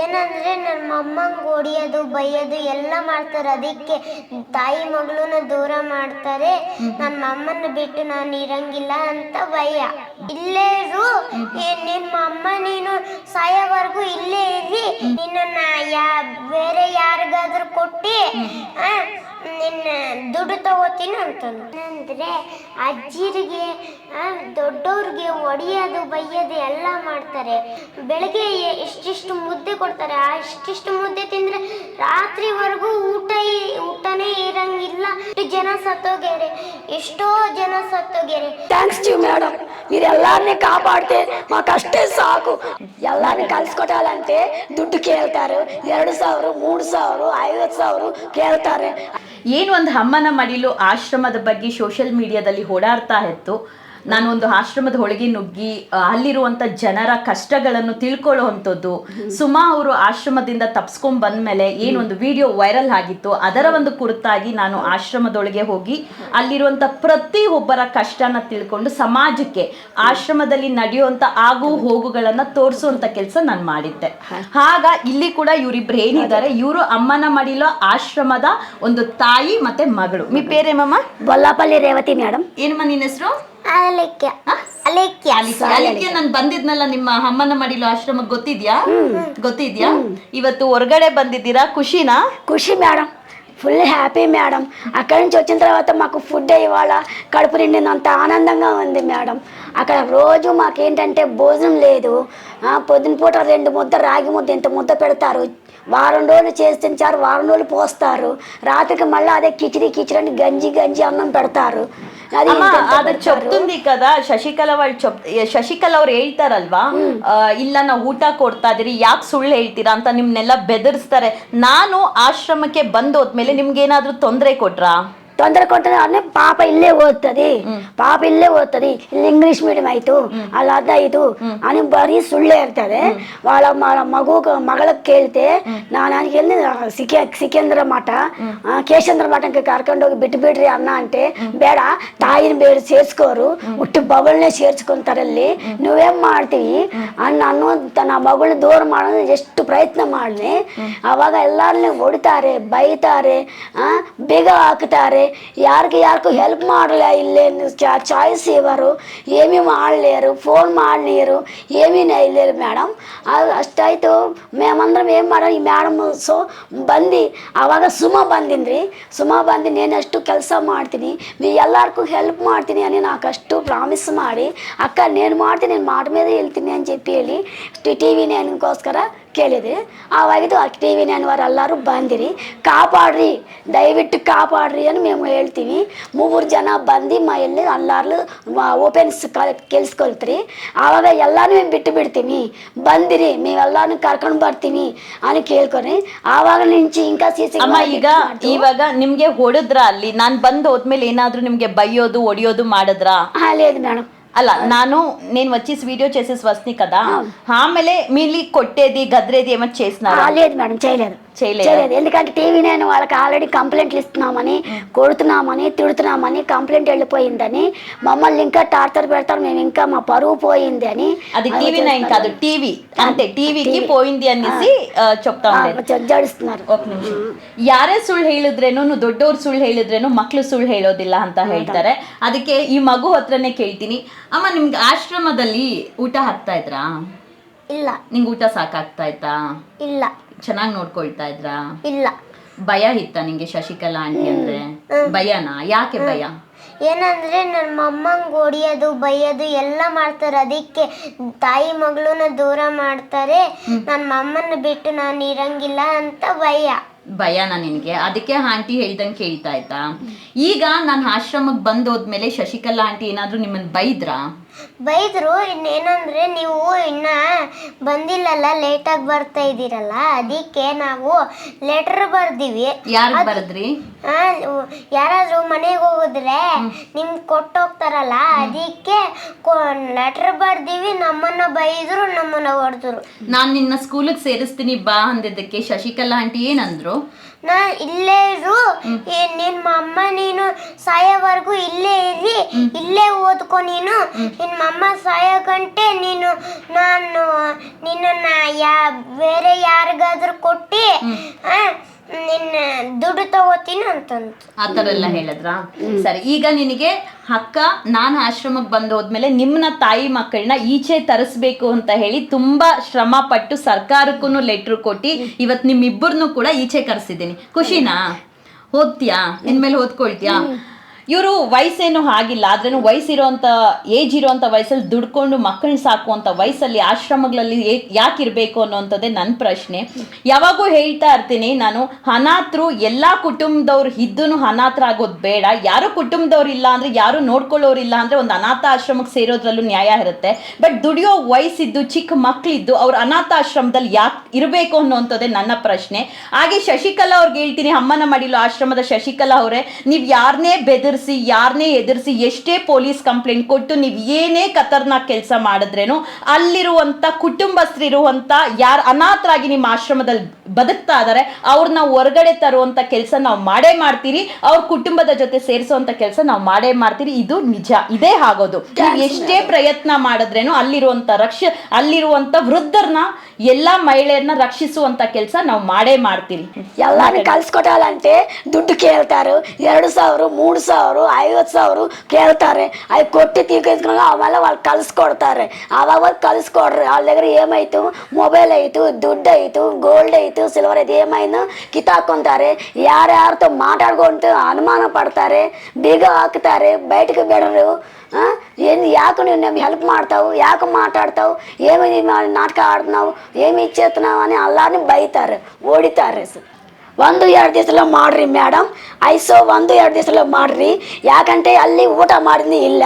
ಏನಂದ್ರೆ ನನ್ನ ಅಮ್ಮಂಗೆ ಹೊಡಿಯೋದು ಬೈಯೋದು ಎಲ್ಲ ಮಾಡ್ತಾರೆ. ಅದಕ್ಕೆ ತಾಯಿ ಮಗಳನ್ನ ದೂರ ಮಾಡ್ತಾರೆ. ನಮ್ಮ ಅಮ್ಮನ ಬಿಟ್ಟು ನಾನು ಇರಂಗಿಲ್ಲ ಅಂತ ಭಯ. ಇಲ್ಲೇ ಇರು. ನಿಮ್ಮ ಅಮ್ಮ ನೀನು ಸಾಯೋವರೆಗೂ ಇಲ್ಲೇ ಇರಿ. ನಿನ್ನ ಯಾ ಬೇರೆ ಯಾರಿಗಾದ್ರೂ ಕೊಟ್ಟು ನಿನ್ನ ದುಡ್ಡು ತಗೋತೀನಿ ಅಂತಂದು ಅಂದ್ರೆ ಅಜ್ಜಿರಿಗೆ ದೊಡ್ಡವ್ರಿಗೆ ಹೊಡಿಯೋದು ಬೈಯೋದು ಎಲ್ಲ ಮಾಡ್ತಾರೆ. ಬೆಳಗ್ಗೆ ಎಷ್ಟಿಷ್ಟು ಮುದ್ದೆ ಕೊಡ್ತಾರೆ. ಆ ಇಷ್ಟಿಷ್ಟು ಮುದ್ದೆ ತಿಂದರೆ ರಾತ್ರಿವರೆಗೂ ಊಟ ಊಟನೇ ಇರಂಗಿಲ್ಲ. ಜನ ಸತ್ತೋಗ್ಯಾರೆ. ಎಷ್ಟೋ ಜನ ಸತ್ತೋಗ್ಯಾರೆ. ಥ್ಯಾಂಕ್ಸ್ ಟು ಮೇಡಮ್ మీరు ఎల్లారిని కాపాడితే ಸಾಕು. అష్టే ಸಾಕು ದುಡ್ಡು ಕೇಳ್ತಾರೆ. ಎರಡು ಸಾವಿರ ಮೂರು ಸಾವಿರ ಐವತ್ತು ಸಾವಿರ ಕೇಳ್ತಾರೆ. ಏನು ಒಂದು ಅಮ್ಮನ ಮಡಿಲು ಆಶ್ರಮದ ಬಗ್ಗೆ ಸೋಷಿಯಲ್ ಮೀಡಿಯಾದಲ್ಲಿ ಓಡಾಡ್ತಾ ಇತ್ತು. ನಾನು ಒಂದು ಆಶ್ರಮದ ಒಳಗೆ ನುಗ್ಗಿ ಅಲ್ಲಿರುವಂತ ಜನರ ಕಷ್ಟಗಳನ್ನು ತಿಳ್ಕೊಳ್ಳುವಂಥದ್ದು. ಸುಮಾ ಅವರು ಆಶ್ರಮದಿಂದ ತಪ್ಸ್ಕೊಂಡ್ ಬಂದ್ಮೇಲೆ ಏನೊಂದು ವಿಡಿಯೋ ವೈರಲ್ ಆಗಿತ್ತು. ಅದರ ಒಂದು ಕುರಿತಾಗಿ ನಾನು ಆಶ್ರಮದೊಳಗೆ ಹೋಗಿ ಅಲ್ಲಿರುವಂತ ಪ್ರತಿ ಒಬ್ಬರ ಕಷ್ಟನ ತಿಳ್ಕೊಂಡು ಸಮಾಜಕ್ಕೆ ಆಶ್ರಮದಲ್ಲಿ ನಡೆಯುವಂತ ಆಗು ಹೋಗುಗಳನ್ನ ತೋರಿಸುವಂತ ಕೆಲಸ ನಾನು ಮಾಡಿದ್ದೆ. ಆಗ ಇಲ್ಲಿ ಕೂಡ ಇವರಿಬ್ರು ಏನಿದ್ದಾರೆ ಇವರು ಅಮ್ಮನ ಮಡಿಲೋ ಆಶ್ರಮದ ಒಂದು ತಾಯಿ ಮತ್ತೆ ಮಗಳು. ಮಿ ಪೇರೇಮಮ್ಮ? ಬೊಲ್ಲಾಪಲ್ಲಿ ರೇವತಿ ಮೇಡಮ್. ಏನಮ್ಮ ನಿನ್ನ ಹೆಸರು? ಅಲೆಕ್ಯ ಅಲೆಕ್ಯ ಅದಕ್ಕೆ ನಾನು ಬಂದಿದ್ನಲ್ಲ ನಿಮ್ಮ ಅಮ್ಮನ ಮಡಿಲು ಆಶ್ರಮ ಗೊತ್ತಿದ್ಯಾ ಗೊತ್ತಿದ್ಯಾ ಇವತ್ತು ಹೊರಗಡೆ ಬಂದಿದ್ದೀರಾ ಖುಷಿನಾ ఖుషి మేడం ఫుల్ హ్యాపీ మేడం అక్కడి నుంచి వచ్చిన తర్వాత మాకు ఫుడ్ ఇవాళ కడుపు నిండినంత ఆనందంగా ఉంది మేడం అక్కడ రోజు మాకేంటంటే భోజనం లేదు ఆ, పొద్దున పూట రెండు ముద్ద రాగి ముద్ద ఇంత ముద్ద పెడతారు వారం రోజులు చేసి తింటారు వారం రోజులు పోస్తారు రాత్రికి మళ్ళీ అదే కిచిడి కిచిడి అని గంజి గంజి అన్నం పెడతారు అది ಅಮ್ಮ ఇంత ఇంత ಅದು పెడతారు. చెప్తుంది కదా ಶಶಿಕಲಾ వాళ్ళు చెప్ ಶಶಿಕಲಾ ಅವ್ರು ಹೇಳ್ತಾರಲ್ವಾ ಆ, ಇಲ್ಲ ನಾವು ಊಟ ಕೊಡ್ತಾ ಇದೀರಿ ಯಾಕೆ ಸುಳ್ಳು ಹೇಳ್ತೀರಾ ಅಂತ ನಿಮ್ನೆಲ್ಲ ಬೆದರಿಸ್ತಾರೆ ನಾನು ಆಶ್ರಮಕ್ಕೆ ಬಂದು ಹೋದ್ಮೇಲೆ ನಿಮ್ಗೆ ಏನಾದ್ರೂ ತೊಂದರೆ ಕೊಟ್ರಾ ತೊಂದರೆ ಕೊಟ್ಟರೆ ಅಲ್ಲೇ ಪಾಪ ಇಲ್ಲೇ ಓದ್ತದೆ ಪಾಪ ಇಲ್ಲೇ ಓದ್ತದೆ ಇಲ್ಲಿ ಇಂಗ್ಲಿಷ್ ಮೀಡಿಯಂ ಆಯ್ತು ಅಲ್ಲಿ ಅದಾಯ್ತು అని ಬರೀ ಸುಳ್ಳೇ ಇರ್ತದೆ వాళ్ళ ಮ- ಮಗು ಮಗಳಿಗೆ ಕೇಳ್ತೆ ನಾನು ನನಗೆ ಎಲ್ಲಿ ಸಿಕೆ ಸಿಕೇಂದ್ರ ಮಠ ಆ, ಕೇಶೇಂದ್ರ ಮಠಕ್ಕೆ ಕರ್ಕೊಂಡೋಗಿ ಬಿಟ್ಟು ಬಿಡ್ರಿ ಅನ್ನ అంటే ಬೇಡ ತಾಯಿನ ಬೇಡ ಸೇರ್ಸ್ಕೋರು ಹುಟ್ಟು ಬಗಳನ್ನೇ ಸೇರ್ಸ್ಕೊಂತಾರಲ್ಲಿ నువ్వేం ಮಾಡ್ತೀವಿ ಅನ್ನ ಅನ್ನೋ ತನ್ನ ಮಗಳನ್ನ ದೂರ ಮಾಡೋದು ಎಷ್ಟು ಪ್ರಯತ್ನ ಮಾಡಿದೆ ಅವಾಗ ಎಲ್ಲರನ್ನೇ ಹೊಡಿತಾರೆ ಬೈತಾರೆ ಆ, ಬೇಗ ಹಾಕ್ತಾರೆ ಮಾಡ್ತಾರೆ ಯಾರಿಗೆ ಯಾರಿಗೂ ಹೆಲ್ಪ್ ಮಾಡಲ್ಲ ಇಲ್ಲಿ ಚಾಯ್ಸ್ ಇವರು ಏಮಿ ಮಾಡಲೇರು ఫోన్ మాడలేరు ఏమీ నేయలేరు మేడం అష్టాయితు మేమందరం ఏం ಮಾಡೋ ಈ ಮೇಡಮ್ ಸೊ ಬಂದು ಆವಾಗ ಸುಮ ಬಂದಿನ್ರಿ ಸುಮ ಬಂದು నేనಷ್ಟು ಕೆಲಸ ಮಾಡ್ತೀನಿ మీ ಎಲ್ಲರಿಗೂ హెల్ప్ ಮಾಡ್ತೀನಿ అని నాకಷ್ಟು ప్రామిస్ ಮಾಡಿ అక్క నేను ಮಾಡ್ತೀನಿ నేను మాట మీద వెళ్ತೀನಿ అని చెప్పి ಹೇಳಿ ಟಿ ವಿ నేనుಗೋಸ್ಕರ ಕೇಳಿದೆ ಆವಾಗಿದ್ದು ಆ ಟಿ ವಿ ವಾರು ಎಲ್ಲರೂ ಬಂದಿರಿ ಕಾಪಾಡ್ರಿ ದಯವಿಟ್ಟು ಕಾಪಾಡ್ರಿ అని మేము ಹೇಳ್ತೀವಿ ಮೂವರು ಜನ ಬಂದು మా ಎಲ್ಲಿ ಎಲ್ಲಾರು ಓಪನ್ಸ್ ಕೆಲ್ಸ್ಕೊಳ್ತೀರಿ ಆವಾಗ ಎಲ್ಲಾನು మేము ಬಿಟ್ಟು ಬಿಡ್ತೀವಿ ಬಂದಿರಿ ಮೇವೆಲ್ಲಾನು ಕರ್ಕೊಂಡು ಬರ್ತೀವಿ అని ಕೇಳ್ಕೊರಿ ಆವಾಗ నుంచి ఇంకా ಸೀಸಿ ಅಮ್ಮ ಈಗ ಇವಾಗ ನಿಮ್ಗೆ ಹೊಡೆದ್ರ ಅಲ್ಲಿ ನಾನ್ ಬಂದ್ ಹೋದ್ಮೇಲೆ ಏನಾದ್ರೂ ನಿಮ್ಗೆ ಬೈಯೋದು ಒಡಿಯೋದು ಮಾಡಿದ್ರಾ లేదు మేడం అలా నాను నేను వచ్చేసి వీడియో చేసేసి వస్తుంది కదా? ఆమెలే మీ కొట్టేది గద్రేది ఏమైనా చేసినారా? లేదు మేడం చేయలేదు. చేయలేదు ఎందుకంటే టీవీ నేను వాళ్ళకి ఆల్రెడీ కంప్లైంట్లు ఇస్తున్నామని కొడుతున్నామని తిడుతున్నామని కంప్లైంట్ వెళ్ళిపోయిందని మమ్మల్ని ఇంకా టార్చర్ పెడతారు మేము ఇంకా మా పరువు పోయింది అని అది టీవీ నైన్ కాదు టీవీ అంటే టీవీకి పోయింది అనేసి చెప్తా ಜಡ್ಜಾಡಿಸ್ತಾರೆ ಯಾರೇ ಸುಳ್ಳು ಹೇಳಿದ್ರೇನು ದೊಡ್ಡವ್ರು ಸುಳ್ಳು ಹೇಳಿದ್ರೇನು ಮಕ್ಕಳು ಸುಳ್ಳು ಹೇಳೋದಿಲ್ಲ ಅಂತ ಹೇಳ್ತಾರೆ ಅದಕ್ಕೆ ಈ ಮಗು ಹತ್ರನೇ ಕೇಳ್ತೀನಿ ಅಮ್ಮ ನಿಮ್ಗೆ ಆಶ್ರಮದಲ್ಲಿ ಊಟ ಹಾಕ್ತಾ ಇದ್ರಾ ಇಲ್ಲ ನಿಂಗೆ ಊಟ ಸಾಕಾಗ್ತಾ ಇತ್ತಾ ಇಲ್ಲ ಚೆನ್ನಾಗಿ ನೋಡ್ಕೊಳ್ತಾ ಇದ್ರ? ಇಲ್ಲ. ಭಯ ಇತ್ತ ನಿಂಗೆ ಶಶಿಕಲಾ ಆಂಟಿ ಅಂದ್ರೆ? ಭಯನಾ? ಯಾಕೆ ಭಯ? ಏನಂದ್ರೆ ನನ್ನ ಅಮ್ಮಂಗೆ ಹೊಡಿಯೋದು ಬೈಯೋದು ಎಲ್ಲ ಮಾಡ್ತಾರೆ. ಅದಕ್ಕೆ ತಾಯಿ ಮಗಳನ್ನ ದೂರ ಮಾಡ್ತಾರೆ. ನನ್ನ ಅಮ್ಮನ ಬಿಟ್ಟು ನಾನು ಇರಂಗಿಲ್ಲ ಅಂತ ಭಯ. ಭಯನಾ ನಿನಗೆ? ಅದಕ್ಕೆ ಆಂಟಿ ಹೇಳ್ದಂಗೆ ಕೇಳ್ತಾ ಆಯ್ತಾ ಈಗ ನಾನು ಆಶ್ರಮಕ್ಕೆ ಬಂದೋದ್ಮೇಲೆ ಶಶಿಕಲಾ ಆಂಟಿ ಏನಾದ್ರೂ ನಿಮ್ಮನ್ನ ಬೈದ್ರಾ? ಬೈದ್ರು ಇನ್ನೇನಂದ್ರೆ ನೀವು ಇನ್ನ ಬಂದಿಲ್ಲಲ್ಲ ಲೇಟಾಗಿ ಬರ್ತಾ ಇದ್ದೀರಲ್ಲ ಅದಕ್ಕೆ ನಾವು ಲೆಟರ್ ಬರ್ದಿವಿ. ಯಾರಿಗೆ ಬರದ್ರಿ? ಆ, ಯಾರಾದ್ರೂ ಮನೆಗೆ ಹೋಗಿದ್ರೆ ಕೊಟ್ಟು ಕೊಟ್ಟೋಗ್ತಾರಲ್ಲ ಅದಕ್ಕೆ ಲೆಟರ್ ಬರ್ದಿವಿ ನಮ್ಮನ್ನ ಬೈದ್ರು ನಮ್ಮನ್ನ ಹೊಡೆದ್ರು. ನಾನ್ ನಿನ್ನ ಸ್ಕೂಲಿಗೆ ಸೇರಿಸ್ತೀನಿ ಬಾ ಅಂದಿದ್ದಕ್ಕೆ ಶಶಿಕಲಾ ಆಂಟಿ ಏನಂದ್ರು? ನಾ ಇಲ್ಲೇ ಇರು ಏ- ನಿಮ್ಮ ಅಮ್ಮ ನೀನು ಸಾಯೋವರೆಗೂ ಇಲ್ಲೇ ಇರಿ ಇಲ್ಲೇ ಓದ್ಕೊ ನೀನು ನಿನ್ನ ಅಮ್ಮ ಸಾಯೋ ಗಂಟೆ ನೀನು ನಾನು ನಿನ್ನನ್ನ ಯಾ ಬೇರೆ ಯಾರಿಗಾದ್ರೂ ಕೊಟ್ಟು ಆ, ನಿನ್ನ ದುಡ್ಡು ತಗೋತೀನಿ ಅಂತಂತ ಆ ಥರ ಎಲ್ಲ ಹೇಳಿದ್ರ? ಸರಿ ಈಗ ನಿನಗೆ ಅಕ್ಕ ನಾನು ಆಶ್ರಮಕ್ಕೆ ಬಂದು ಹೋದ್ಮೇಲೆ ನಿಮ್ಮನ್ನ ತಾಯಿ ಮಕ್ಕಳನ್ನ ಈಚೆ ತರಿಸ್ಬೇಕು ಅಂತ ಹೇಳಿ ತುಂಬಾ ಶ್ರಮ ಪಟ್ಟು ಸರ್ಕಾರಕ್ಕೂ ಲೆಟ್ರ್ ಕೊಟ್ಟು ಇವತ್ತು ನಿಮ್ಮಿಬ್ಬರನ್ನು ಕೂಡ ಈಚೆ ಕರೆಸಿದ್ದೀನಿ. ಖುಷಿನಾ? ಓದ್ತೀಯಾ ಇನ್ಮೇಲೆ ಓದ್ಕೊಳ್ತೀಯಾ? ಇವರು ವಯಸ್ಸೇನು ಆಗಿಲ್ಲ ಆದ್ರೂ ವಯಸ್ಸಿರೋಂಥ ಏಜ್ ಇರೋವಂಥ ವಯಸ್ಸಲ್ಲಿ ದುಡ್ಕೊಂಡು ಮಕ್ಕಳನ್ನ ಸಾಕುವಂಥ ವಯಸ್ಸಲ್ಲಿ ಆಶ್ರಮಗಳಲ್ಲಿ ಯಾಕೆ ಇರಬೇಕು ಅನ್ನೋಂಥದ್ದೇ ನನ್ನ ಪ್ರಶ್ನೆ. ಯಾವಾಗೂ ಹೇಳ್ತಾ ಇರ್ತೀನಿ, ನಾನು ಅನಾಥರು ಎಲ್ಲ ಕುಟುಂಬದವ್ರು ಇದ್ದೂ ಅನಾಥರಾಗೋದು ಬೇಡ. ಯಾರು ಕುಟುಂಬದವ್ರು ಇಲ್ಲ ಅಂದ್ರೆ, ಯಾರು ನೋಡ್ಕೊಳ್ಳೋರಿಲ್ಲ ಅಂದ್ರೆ ಒಂದು ಅನಾಥ ಆಶ್ರಮಕ್ಕೆ ಸೇರೋದ್ರಲ್ಲೂ ನ್ಯಾಯ ಇರುತ್ತೆ. ಬಟ್ ದುಡಿಯೋ ವಯಸ್ಸಿದ್ದು, ಚಿಕ್ಕ ಮಕ್ಕಳಿದ್ದು ಅವ್ರು ಅನಾಥಾಶ್ರಮದಲ್ಲಿ ಯಾಕೆ ಇರಬೇಕು ಅನ್ನೋಂಥದ್ದೇ ನನ್ನ ಪ್ರಶ್ನೆ. ಹಾಗೆ ಶಶಿಕಲಾ ಅವ್ರಿಗೆ ಹೇಳ್ತೀನಿ, ಅಮ್ಮನ ಮಡಿಲು ಆಶ್ರಮದ ಶಶಿಕಲಾ ಅವರೇ, ನೀವು ಯಾರನ್ನೇ ಬೆದರಿಸಿ ಯಾರನ್ನೇ ಎದುರಿಸಿ, ಎಷ್ಟೇ ಪೊಲೀಸ್ ಕಂಪ್ಲೇಂಟ್ ಕೊಟ್ಟು ನೀವು ಏನೇ ಖತರ್ನಾಕ್ ಕೆಲಸ ಮಾಡಿದ್ರೇನು ಅಲ್ಲಿರುವಂಥ ಕುಟುಂಬಸ್ಥರಿರುವಂಥ ಯಾರು ಅನಾಥರಾಗಿ ನಿಮ್ಮ ಆಶ್ರಮದಲ್ಲಿ ಬದುಕ್ತಾ ಇದ್ದಾರೆ ಅವ್ರನ್ನ ಹೊರಗಡೆ ತರುವಂತ ಕೆಲಸ ನಾವು ಮಾಡೇ ಮಾಡ್ತೀರಿ ಅವ್ರ ಕುಟುಂಬದ ಜೊತೆ ಸೇರಿಸುವಂತ ಕೆಲಸ ನಾವು ಮಾಡೇ ಮಾಡ್ತೀರಿ ಇದು ನಿಜ ಇದೇ ಆಗೋದು. ಎಷ್ಟೇ ಪ್ರಯತ್ನ ಮಾಡಿದ್ರೇನು ಅಲ್ಲಿರುವಂತ ರಕ್ಷ ಅಲ್ಲಿರುವಂತ ವೃದ್ಧರನ್ನ ಎಲ್ಲಾ ಮಹಿಳೆಯರನ್ನ ರಕ್ಷಿಸುವಂತ ಕೆಲಸ ನಾವು ಮಾಡೇ ಮಾಡ್ತೀರಿ. ಎಲ್ಲಾನು ಕಲ್ಸ್ಕೊಟಾಲಂತೆ ದುಡ್ಡು ಕೇಳ್ತಾರೆ ಎರಡು ಸಾವಿರ ಮೂರು ಸಾವಿರ ಐವತ್ ಸಾವಿರ ಕೇಳ್ತಾರೆ ಅవి ಕೊಟ್ಟು తీకేసుకున్నాక ಅವೆಲ್ಲ ವಾಳ್ ಕಲ್ಸ್ಕೊಡ್ತಾರೆ ಅವಾಗ ಕಲ್ಸ್ಕೊಡ್ರಿ ಅಲ್ಲಿ కొడరు వాళ్ళ దగ్గర ఏమవుతాం ದುಡ್ಡು ಐತು ಗೋಲ್ಡ್ అవుతాం రైతు సిల్వర్ అయితే ఏమైందో కితాక్కుంటారు యారెవరితో మాట్లాడుకుంటూ అనుమానం పడతారు బిగ ఆకుతారు బయటకు బెడరు ఏంది యాకు నువ్వు హెల్ప్ మాడతావు యాకు మాట్లాడతావు ఏమి నాటకాలు ఆడుతున్నావు ఏమి ఇచ్చేస్తున్నావు అని అల్లారిని బయతారు ఓడితారు ಒಂದು ಎರಡು ದಿವಸಲ ಮಾಡಿರಿ ಮೇಡಮ್ ಐಸೋ ಒಂದು ಎರಡು ದಿವಸಲ ಮಾಡ್ರಿ. ಯಾಕಂತೆ ಅಲ್ಲಿ ಊಟ ಮಾಡಿದ್ನಿ ಇಲ್ಲ.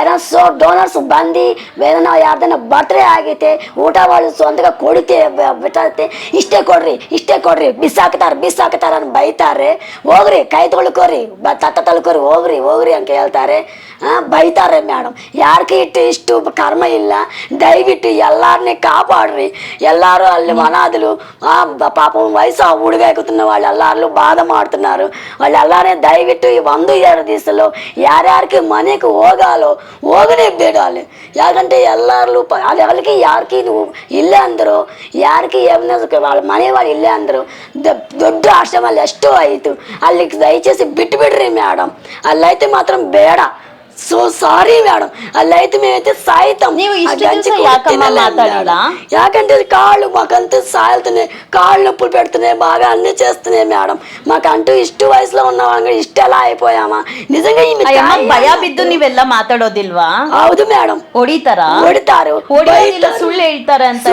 ಏನೋ ಸೊ ಡೋನರ್ಸ್ ಬಂದು ಬೇರೆ ಯಾರ್ದನ ಬರ್ತ್ಡೇ ಆಗೈತೆ, ಊಟ ಮಾಡಿ ಸ್ವಂತಕ್ಕೆ ಕೊಡುತ್ತೆ ಬಿಟ್ಟೈತೆ. ಇಷ್ಟೇ ಕೊಡ್ರಿ ಇಷ್ಟೇ ಕೊಡ್ರಿ. ಬಿಸಾಕ್ತಾರೆ ಬಿಸಾಕ್ತಾರೆ ಅಂತ ಬೈತಾರೆ. ಹೋಗ್ರಿ, ಕೈ ತೊಳ್ಕೋರಿ, ಬ ತಕ್ಕ ತೊಳ್ಕೋರಿ, ಹೋಗ್ರಿ ಹೋಗ್ರಿ ಅಂತ ಹೇಳ್ತಾರೆ. ಬೈತಾರೆ ಮೇಡಮ್ ಯಾರಿಗೆ ಇಟ್ಟು ಇಷ್ಟು ಕರ್ಮ ಇಲ್ಲ ದಯವಿಟ್ಟು ಎಲ್ಲರನ್ನೇ ಕಾಪಾಡ್ರಿ ಎಲ್ಲರೂ ಅಲ್ಲಿ ಮನಾದಲು ಪಾಪ ವಯಸ್ಸು ಹುಡುಗಾಗುತ್ತಿನ వాళ్ళు ಎಲ್ಲರೂ ಬಾಧೆ ಮಾಡ್తున్నారు వాళ్ళೆಲ್ಲರೇ ದಯವಿಟ್ಟು ಒಂದು ಎರಡು ದಿವಸಲು ಯಾರ್ಯಾರಿಗೆ ಮನೆಗೆ ಹೋಗಾಲೋ ಹೋಗನೇ ಬೇಡಾలి ಯಾಕಂటే ಎಲ್ಲರೂ వాళ్ళకి ಯಾರಿಗೆ నువ్వు ಇಲ್ಲೇ ಅಂದರು ಯಾರಿಗೆ ಏನಾದ್ರು వాళ్ళ ಮನೆಯವರು ಇಲ್ಲೇ ಅಂದರು ದೊಡ್ಡ ಆಶ್ರಮ ಅಲ್ಲಿ ಎಷ್ಟೋ ಆಯಿತು ಅಲ್ಲಿಗೆ ದಯచేసి ಬಿಟ್ಟು ಬಿಡ್ರಿ ಮೇಡಮ್ ಅಲ್ಲೈತೆ ಮಾತ್ರ ಬೇಡ సో సారీ మేడం అలా అయితే మేమైతే సాయితం. యాకంటే కాళ్ళు మాకంతా సాయుతున్నాయి కాళ్ళు నొప్పులు పెడుతున్నాయి. బాగా అన్ని చేస్తున్నాయి మేడం మాకంటూ ఇష్ట వయసులో ఉన్నాం ఇష్ట ఎలా అయిపోయామా? నిజంగా ಭಯಬಿದ್ದು ನೀವೆಲ್ಲ ಮಾತಾಡೋದಿಲ್ವಾ ಹೌದು ಮೇಡಮ್ వాళ్ళే ಹೊಡಿತಾರೆ ಸುಳ್ಳು ಹೇಳ್ತಾರೆ ಅಂತ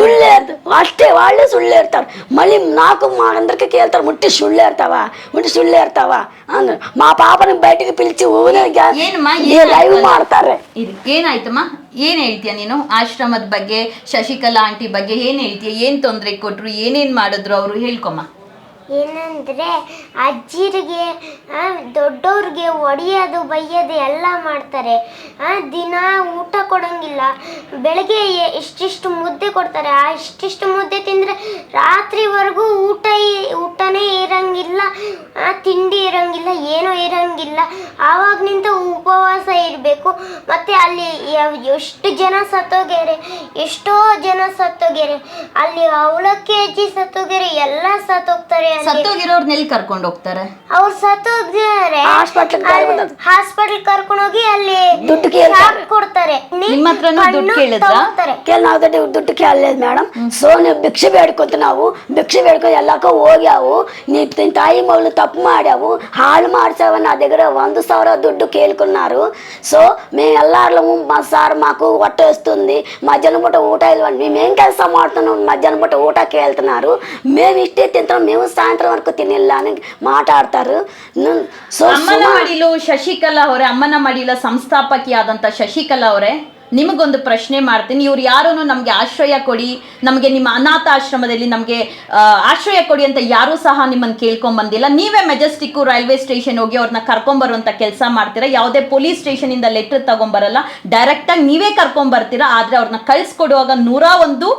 మా అందరికి కేళ్తారు. ముట్టి సుళ్ళు ఏడతావా ముట్టి సుళ్ళు మా పాపని బయటకు పిలిచి ఊరే ಏನಾಯ್ತು? ಮಾಡ್ತಾರೆ. ಏನಾಯ್ತಮ್ಮ ಏನ್ ಹೇಳ್ತೀಯ ನೀನು? ಆಶ್ರಮದ ಬಗ್ಗೆ ಶಶಿಕಲಾ ಆಂಟಿ ಬಗ್ಗೆ ಏನ್ ಹೇಳ್ತೀಯ? ಏನ್ ತೊಂದರೆ ಕೊಟ್ರು? ಏನೇನ್ ಮಾಡಿದ್ರು ಅವರು? ಹೇಳ್ಕೊಮ್ಮ. ಏನಂದ್ರೆ ಅಜ್ಜಿರಿಗೆ ದೊಡ್ಡವ್ರಿಗೆ ಒಡೆಯೋದು, ಬೈಯೋದು ಎಲ್ಲ ಮಾಡ್ತಾರೆ. ದಿನ ಊಟ ಕೊಡೋಂಗಿಲ್ಲ. ಬೆಳಗ್ಗೆ ಇಷ್ಟಿಷ್ಟು ಮುದ್ದೆ ಕೊಡ್ತಾರೆ. ಆ ಇಷ್ಟಿಷ್ಟು ಮುದ್ದೆ ತಿಂದರೆ ರಾತ್ರಿವರೆಗೂ ಊಟ ಊಟನೇ ಇರಂಗಿಲ್ಲ ತಿಂಡಿ ಇರೋಂಗಿಲ್ಲ, ಏನೂ ಇರೋಂಗಿಲ್ಲ. ಆವಾಗಲಿಂದ ಉಪವಾಸ ಇರಬೇಕು. ಮತ್ತು ಅಲ್ಲಿ ಎಷ್ಟು ಜನ ಸತ್ತೋಗ್ಯಾರೆ, ಎಷ್ಟೋ ಜನ ಸತ್ತೋಗ್ಯಾರೆ. ಅಲ್ಲಿ ಅವಲಕ್ಕಿ ಅಜ್ಜಿ ಸತ್ತೋಗ್ಯಾರೆ, ಎಲ್ಲ ಸತ್ತೋಗ್ತಾರೆ. ಸತ್ತೋಗಿರೋರ್ನೆಲ್ಲಿ ಕರ್ಕೊಂಡು ಹೋಗ್ತಾರೆ ಅವ್ರು ಹಾಸ್ಪಿಟಲ್ ಹಾಸ್ಪಿಟಲ್ ಕರ್ಕೊಂಡು ಹೋಗಿ ಅಲ್ಲಿ ದುಡ್ಡು ಕೊಡ್ತಾರೆ ನಿಮ್ಮ ಹತ್ರನೂ ದುಡ್ಡು ಕೇಳಿದ್ರ ನಾವು ದುಡ್ಡು మేడం. సో ನೀವು ಭಿಕ್ಷೆ ಬೇಡ್ಕೊತನಾವು ಭಿಕ್ಷೆ ಬೇಡ್ಕೊಂಡು ఓగావు. ಹೋಗ್ಯಾವು ನೀ ತಾಯಿ ಮಗಳು తప్పు మాడావు. హాలు మార్చావు నా దగ్గర వంద సవర దుడ్డు కేలుకున్నారు. సో మేము ఎల్లారము మా సార్ మాకు వట్ట వేస్తుంది. మధ్యాహ్నం పూట ఊట వెళ్ళండి మేమేం కలిసి మాడుతున్నాం మధ్యాహ్నం పూట ఊటకి వెళ్తున్నారు. మేము ఇష్టే తింటాం. మేము సాయంత్రం వరకు తినేలా అని మాట్లాడతారు. సో ಅಮ್ಮನ ಮಡಿಲು ಶಶಿಕಲಾ ಅವರೇ ಅಮ್ಮನ ಮಡಿಲ ಆದಂತ ಶಶಿಕಲಾ ಅವರೇ ನಿಮಗೊಂದು ಪ್ರಶ್ನೆ ಮಾಡ್ತೀನಿ. ಇವ್ರು ಯಾರೂ ನಮಗೆ ಆಶ್ರಯ ಕೊಡಿ ನಮಗೆ ನಿಮ್ಮ ಅನಾಥ ಆಶ್ರಮದಲ್ಲಿ ನಮಗೆ ಆಶ್ರಯ ಕೊಡಿ ಅಂತ ಯಾರೂ ಸಹ ನಿಮ್ಮನ್ನು ಕೇಳ್ಕೊಂಡ್ ಬಂದಿಲ್ಲ ನೀವೇ ಮೆಜೆಸ್ಟಿಕ್ ರೈಲ್ವೆ ಸ್ಟೇಷನ್ ಹೋಗಿ ಅವ್ರನ್ನ ಕರ್ಕೊಂಬರುವಂಥ ಕೆಲಸ ಮಾಡ್ತೀರಾ? ಯಾವುದೇ ಪೊಲೀಸ್ ಸ್ಟೇಷನಿಂದ ಲೆಟರ್ ತಗೊಂಬರಲ್ಲ. ಡೈರೆಕ್ಟಾಗಿ ನೀವೇ ಕರ್ಕೊಂಬರ್ತೀರಾ? ಆದರೆ ಅವ್ರನ್ನ ಕಳಿಸ್ಕೊಡುವಾಗ ನೂರ ಒಂದು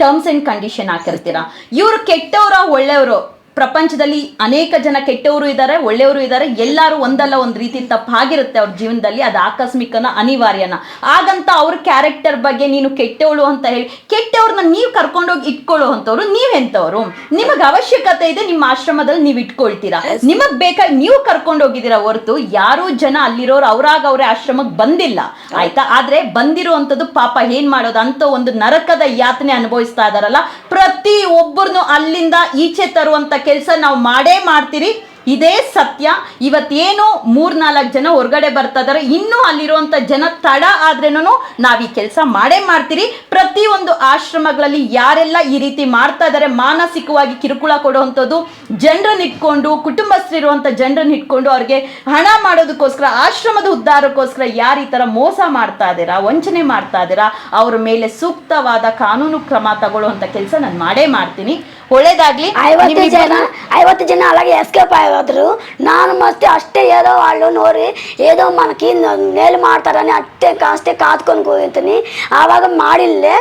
ಟರ್ಮ್ಸ್ ಆ್ಯಂಡ್ ಕಂಡೀಷನ್ ಹಾಕಿರ್ತೀರಾ. ಇವರು ಕೆಟ್ಟವರ ಒಳ್ಳೆಯವರು ಪ್ರಪಂಚದಲ್ಲಿ ಅನೇಕ ಜನ ಕೆಟ್ಟವರು ಇದ್ದಾರೆ ಒಳ್ಳೆಯವರು ಇದ್ದಾರೆ. ಎಲ್ಲರೂ ಒಂದಲ್ಲ ಒಂದು ರೀತಿ ತಪ್ಪಾಗಿರುತ್ತೆ ಅವ್ರ ಜೀವನದಲ್ಲಿ. ಅದು ಆಕಸ್ಮಿಕನ ಅನಿವಾರ್ಯನ. ಹಾಗಂತ ಅವ್ರ ಕ್ಯಾರೆಕ್ಟರ್ ಬಗ್ಗೆ ನೀನು ಕೆಟ್ಟವಳು ಅಂತ ಹೇಳಿ ಕೆಟ್ಟವ್ರನ್ನ ನೀವು ಕರ್ಕೊಂಡೋಗಿ ಇಟ್ಕೊಳ್ಳೋ ಅಂಥವ್ರು ನೀವೆಂಥವ್ರು ನಿಮಗೆ ಅವಶ್ಯಕತೆ ಇದೆ ನಿಮ್ಮ ಆಶ್ರಮದಲ್ಲಿ ನೀವು ಇಟ್ಕೊಳ್ತೀರಾ? ನಿಮಗೆ ಬೇಕಾಗಿ ನೀವು ಕರ್ಕೊಂಡೋಗಿದ್ದೀರಾ ಹೊರತು ಯಾರೂ ಜನ ಅಲ್ಲಿರೋರು ಅವ್ರಾಗ ಅವರೇ ಆಶ್ರಮಕ್ಕೆ ಬಂದಿಲ್ಲ. ಆಯ್ತಾ? ಆದ್ರೆ ಬಂದಿರುವಂಥದ್ದು ಪಾಪ ಏನ್ ಮಾಡೋದು? ಅಂತ ಒಂದು ನರಕದ ಯಾತನೆ ಅನುಭವಿಸ್ತಾ ಇದಾರಲ್ಲ? ಪ್ರತಿ ಒಬ್ಬರನ್ನು ಅಲ್ಲಿಂದ ಈಚೆ ತರುವಂತ ಕೆಲಸ ನಾವು ಮಾಡೇ ಮಾಡ್ತೀರಿ. ಇದೇ ಸತ್ಯ. ಇವತ್ತೇನು ಮೂರ್ನಾಲ್ಕು ಜನ ಹೊರಗಡೆ ಬರ್ತಾ ಇದಾರೆ. ಇನ್ನೂ ಅಲ್ಲಿರುವಂಥ ಜನ ತಡ ಆದ್ರೇನು ನಾವು ಈ ಕೆಲಸ ಮಾಡೇ ಮಾಡ್ತೀರಿ. ಪ್ರತಿಯೊಂದು ಆಶ್ರಮಗಳಲ್ಲಿ ಯಾರೆಲ್ಲ ಈ ರೀತಿ ಮಾಡ್ತಾ ಇದ್ದಾರೆ ಮಾನಸಿಕವಾಗಿ ಕಿರುಕುಳ ಕೊಡುವಂಥದ್ದು, ಜನರನ್ನ ಇಟ್ಕೊಂಡು ಕುಟುಂಬಸ್ಥರಿರುವಂಥ ಜನರನ್ನ ಇಟ್ಕೊಂಡು ಅವ್ರಿಗೆ ಹಣ ಮಾಡೋದಕ್ಕೋಸ್ಕರ, ಆಶ್ರಮದ ಉದ್ಧಾರಕ್ಕೋಸ್ಕರ ಯಾರು ಈ ಥರ ಮೋಸ ಮಾಡ್ತಾ ಇದ್ದೀರಾ, ವಂಚನೆ ಮಾಡ್ತಾ ಇದ್ದೀರಾ, ಅವ್ರ ಮೇಲೆ ಸೂಕ್ತವಾದ ಕಾನೂನು ಕ್ರಮ ತಗೊಳ್ಳುವಂಥ ಕೆಲಸ ನಾನು ಮಾಡೇ ಮಾಡ್ತೀನಿ. ಒಳ್ಳೇದಾಗ್ಲಿ ಐವತ್ತು ಜನ ಐವತ್ತು ಜನ అలాగే ಎಸ್ಕೇಪ್ ಆಗೋದ್ರು ನಾನು ಮತ್ತೆ ಅಷ್ಟೇ ఏదో వాళ్ళు నోరి ఏదో మనకి నేలు ಮಾಡ್ತಾರని ಅಷ್ಟೇ ಅಷ್ಟೇ ಕಾದ್ಕೊಂಡು ಹೋಗಿರ್ತೀನಿ ಆವಾಗ ಮಾಡಿಲ್ಲೇ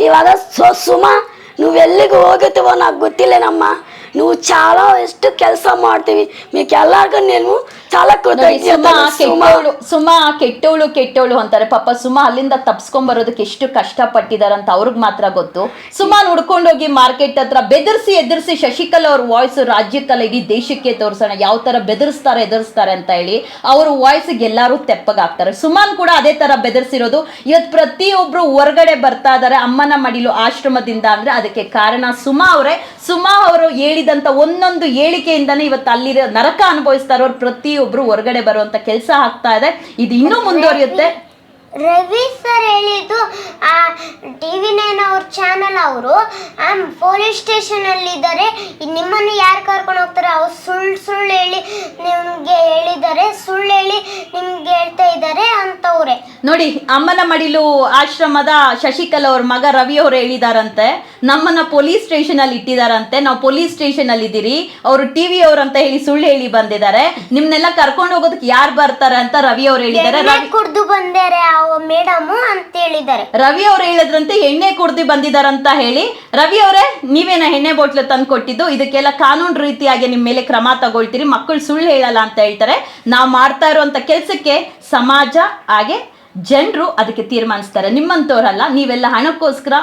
ಇವಾಗ ಸೊ ಸುಮ నువ్వు ఎಲ್ಲಿకి ಹೋಗುತ್ತೀವೋ నాకు ಗೊತ್ತಿಲ್ಲೇನಮ್ಮ ನೀವು చాలా ಎಷ್ಟು ಕೆಲಸ ಮಾಡ್ತೀವಿ మీకు ಎಲ್ಲರಿಗೂ నేను ಕೆಟ್ಟವಳು ಸುಮಾ ಕೆಟ್ಟವಳು ಕೆಟ್ಟವಳು ಅಂತಾರೆ. ಪಾಪ ಸುಮಾ ಅಲ್ಲಿಂದ ತಪ್ಸ್ಕೊಂಡ್ ಬರೋದಕ್ಕೆ ಎಷ್ಟು ಕಷ್ಟ ಪಟ್ಟಿದಾರಂತ ಅವ್ರಿಗೆ ಮಾತ್ರ ಗೊತ್ತು. ಸುಮಾ ಹುಡ್ಕೊಂಡೋಗಿ ಮಾರ್ಕೆಟ್ ಹತ್ರ ಬೆದರ್ಸಿ ಎದುರಿಸಿ ಶಶಿಕಲಾ ಅವ್ರ ವಾಯ್ಸ್ ರಾಜ್ಯಕ್ಕಲ್ಲ ಇಡೀ ದೇಶಕ್ಕೆ ತೋರಿಸೋಣ ಯಾವ ತರ ಬೆದರಿಸ್ತಾರೆ ಎದುರಿಸ್ತಾರೆ ಅಂತ ಹೇಳಿ ಅವ್ರ ವಾಯ್ಸ್ಗೆ ಎಲ್ಲರೂ ತೆಪ್ಪಗಾಗ್ತಾರೆ. ಸುಮಾನ್ ಕೂಡ ಅದೇ ತರ ಬೆದರ್ಸಿರೋದು. ಇವತ್ತು ಪ್ರತಿಯೊಬ್ರು ಹೊರಗಡೆ ಬರ್ತಾ ಇದಾರೆ ಅಮ್ಮನ ಮಡಿಲು ಆಶ್ರಮದಿಂದ ಅಂದ್ರೆ ಅದಕ್ಕೆ ಕಾರಣ ಸುಮಾ ಅವರೇ. ಸುಮಾ ಅವರು ಹೇಳಿದಂತ ಒಂದೊಂದು ಹೇಳಿಕೆಯಿಂದಾನೇ ಇವತ್ತು ಅಲ್ಲಿರೋ ನರಕ ಅನುಭವಿಸ್ತಾ ಇರೋರು ಪ್ರತಿಯೊಬ್ರು ಹೊರಗಡೆ ಬರುವಂತ ಕೆಲಸ ಆಗ್ತಾ ಇದೆ. ಇದು ಇನ್ನೂ ಮುಂದುವರಿಯುತ್ತೆ. ರವಿ ಸರ್ ಹೇಳಿದ್ದು ಆ ಟಿ ವಿ ನೈನ್ ಅವ್ರ ಚಾನಲ್ ಅವರು ಪೊಲೀಸ್ ಸ್ಟೇಷನಲ್ಲಿ ಇದ್ದಾರೆ. ನಿಮ್ಮನ್ನು ಯಾರು ಕರ್ಕೊಂಡು ಹೋಗ್ತಾರೆ? ಅವ್ರು ಸುಳ್ಳು ಸುಳ್ಳು ಹೇಳಿ ನಿಮಗೆ ಹೇಳಿದ್ದಾರೆ. ಸುಳ್ಳು ಹೇಳಿ ನಿಮ್ಗೆ ಹೇಳ್ತಾ ಇದ್ದಾರೆ ಅಂತವ್ರೆ. ನೋಡಿ ಅಮ್ಮನ ಮಡಿಲು ಆಶ್ರಮದ ಶಶಿಕಲಾ ಅವ್ರ ಮಗ ರವಿ ಅವರು ಹೇಳಿದಾರಂತೆ. ನಮ್ಮನ್ನ ಪೊಲೀಸ್ ಸ್ಟೇಷನ್ ಅಲ್ಲಿ ಇಟ್ಟಿದಾರಂತೆ. ನಾವು ಪೊಲೀಸ್ ಸ್ಟೇಷನ್ ಅಲ್ಲಿ ಇದ್ದೀರಿ. ಅವರು ಟಿವಿ ಅವ್ರು ಅಂತ ಹೇಳಿ ಸುಳ್ಳು ಹೇಳಿ ಬಂದಿದ್ದಾರೆ. ನಿಮ್ನೆಲ್ಲ ಕರ್ಕೊಂಡು ಹೋಗೋದಕ್ಕೆ ಯಾರು ಬರ್ತಾರೆ ಅಂತ ರವಿ ಅವ್ರು ಹೇಳಿದ್ದಾರೆ. ಕುಡ್ದು ಬಂದಾರೆ ಆ ಮೇಡಮು ಅಂತ ಹೇಳಿದ್ದಾರೆ ರವಿ ಅವ್ರು ಹೇಳಿದ್ರಂತೆ ಎಣ್ಣೆ ಕುಡ್ದು ಬಂದಿದಾರಂತ ಹೇಳಿ. ರವಿ ಅವರೇ, ನೀವೇನ ಎಣ್ಣೆ ಬಾಟ್ಲು ತಂದು ಕೊಟ್ಟಿದ್ದು? ಇದಕ್ಕೆಲ್ಲ ಕಾನೂನು ರೀತಿಯಾಗಿ ನಿಮ್ಮ ಮೇಲೆ ಕ್ರಮ ತಗೊಳ್ತೀರಿ. ಮಕ್ಕಳು ಸುಳ್ಳು ಹೇಳಲ್ಲ ಅಂತ ಹೇಳ್ತಾರೆ. ನಾವು ಮಾಡ್ತಾ ಇರುವಂತ ಕೆಲಸಕ್ಕೆ ಸಮಾಜ, ಹಾಗೆ ಜನರು ಅದಕ್ಕೆ ತೀರ್ಮಾನಿಸ್ತಾರೆ. ನಿಮ್ಮಂಥವ್ರಲ್ಲ ನೀವೆಲ್ಲ ಹಣಕ್ಕೋಸ್ಕರ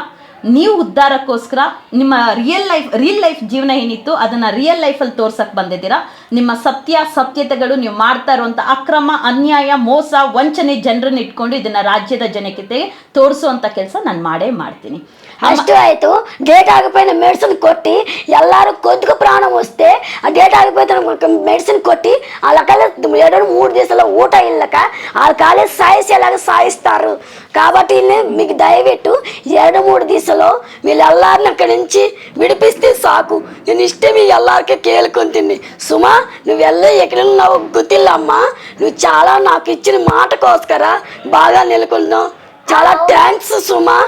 ನೀವು ಉದ್ಧಾರಕ್ಕೋಸ್ಕರ ನಿಮ್ಮ ರಿಯಲ್ ಲೈಫ್ ರಿಯಲ್ ಲೈಫ್ ಜೀವನ ಏನಿತ್ತು, ಅದನ್ನ ರಿಯಲ್ ಲೈಫಲ್ಲಿ ತೋರ್ಸಕ್ಕೆ ಬಂದಿದ್ದೀರಾ? ನಿಮ್ಮ ಸತ್ಯ, ಸತ್ಯತೆಗಳು ನೀವು ಮಾಡ್ತಾ ಇರುವಂಥ ಅಕ್ರಮ, ಅನ್ಯಾಯ, ಮೋಸ, ವಂಚನೆ ಜನರನ್ನ ಇಟ್ಕೊಂಡು ಇದನ್ನ ರಾಜ್ಯದ ಜನಕ್ಕೆ ತೋರಿಸುವಂತ ಕೆಲಸ ನಾನು ಮಾಡೇ ಮಾಡ್ತೀನಿ. ఫస్ట్ ಆಯಿತು గేట్ ఆగిపోయిన మెడిసిన్ కొట్టి ఎల్లారు కొద్దిగా ప్రాణం వస్తే ఆ గేట్ ఆగిపోయిన మెడిసిన్ కొట్టి వాళ్ళకల్లా ఏడో మూడు దేశాల ఊట ఇళ్ళక వాళ్ళ కాలే సాయిసేలాగా సాయిస్తారు. కాబట్టి మీకు దయపెట్టు ఏడు మూడు దిశలో వీళ్ళు ఎల్లారిని అక్కడి నుంచి విడిపిస్తే సాకు. నేను ఇష్టం మీ ఎల్లారికే కేలుకొని తిండి సుమా నువ్వు వెళ్ళి ఎక్కడ నాకు గుర్తిల్లమ్మా. నువ్వు చాలా నాకు ఇచ్చిన మాట కోసుకరా బాగా నెలకొన్నావు. చాలా థ్యాంక్స్ సుమా.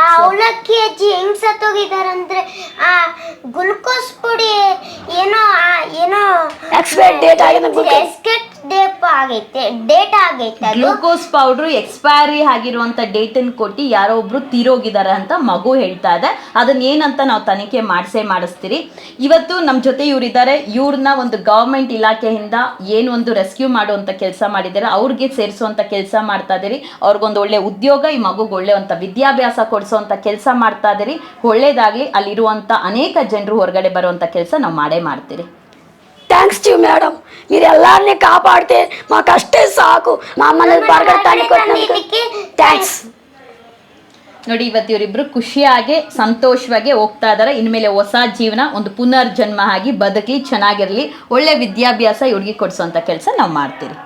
ಆ ಅವಲಕ್ಕಿ ಅಜ್ಜಿ ಹೆಂಗ್ ಸತ್ತೋಗಿದಾರಂದ್ರೆ ಆ ಗ್ಲುಕೋಸ್ ಪುಡಿ ಏನೋ ಆ ಏನೋ ಎಕ್ಸ್ಪೈರ್ ಡೇಟ್ ಆಗಿದೆ. ಎಸ್ಕೆಟ್ ಡೇಪ್ ಆಗೈತೆ ಡೇಟ್ ಆಗೈತೆ ಗ್ಲೂಕೋಸ್ ಪೌಡರ್ ಎಕ್ಸ್ಪೈರಿ ಆಗಿರುವಂತ ಡೇಟನ್ನು ಕೊಟ್ಟು ಯಾರೋ ಒಬ್ರು ತೀರೋಗಿದ್ದಾರೆ ಅಂತ ಮಗು ಹೇಳ್ತಾ ಇದೆ. ಅದನ್ನ ಏನಂತ ನಾವು ತನಿಖೆ ಮಾಡಿಸೇ ಮಾಡಿಸ್ತೀರಿ. ಇವತ್ತು ನಮ್ಮ ಜೊತೆ ಇವರಿದ್ದಾರೆ ಇವ್ರನ್ನ ಒಂದು ಗವರ್ಮೆಂಟ್ ಇಲಾಖೆಯಿಂದ ಏನು ಒಂದು ರೆಸ್ಕ್ಯೂ ಮಾಡುವಂತ ಕೆಲಸ ಮಾಡಿದ್ದಾರೆ ಅವ್ರಿಗೆ ಸೇರಿಸುವಂತ ಕೆಲಸ ಮಾಡ್ತಾ ಇದೀರಿ. ಅವ್ರಿಗೊಂದು ಒಳ್ಳೆ ಉದ್ಯೋಗ, ಈ ಮಗುಗೆ ಒಳ್ಳೆ ಅಂತ ವಿದ್ಯಾಭ್ಯಾಸ ಕೊಡಿಸುವಂತ ಕೆಲಸ ಮಾಡ್ತಾ ಇದೀರಿ. ಒಳ್ಳೇದಾಗ್ಲಿ, ಅಲ್ಲಿರುವಂತ ಅನೇಕ ಜನರು ಹೊರಗಡೆ ಬರುವಂತ ಕೆಲಸ ನಾವು ಮಾಡೇ ಮಾಡ್ತೀರಿ. థ్యాంక్స్ టు మేడం మీరు ఎల్లారిని కాపాడితే మాకు అష్టే సాకు. మా అమ్మని పరిగెత్తానికి వచ్చినందుకు థ్యాంక్స్ ನೋಡಿ ಇವತ್ತು ಇವರಿಬ್ರು ಖುಷಿಯಾಗಿ ಸಂತೋಷವಾಗಿ ಹೋಗ್ತಾ ಇದ್ದಾರೆ ಇನ್ಮೇಲೆ ಹೊಸ ಜೀವನ ಒಂದು ಪುನರ್ಜನ್ಮ ಆಗಿ ಬದುಕಲಿ ಚೆನ್ನಾಗಿರಲಿ ಒಳ್ಳೆ ವಿದ್ಯಾಭ್ಯಾಸ ಇವ್ರಿಗೆ ಅಂತ ಕೆಲಸ ನಾವು ಮಾಡ್ತೀರಿ.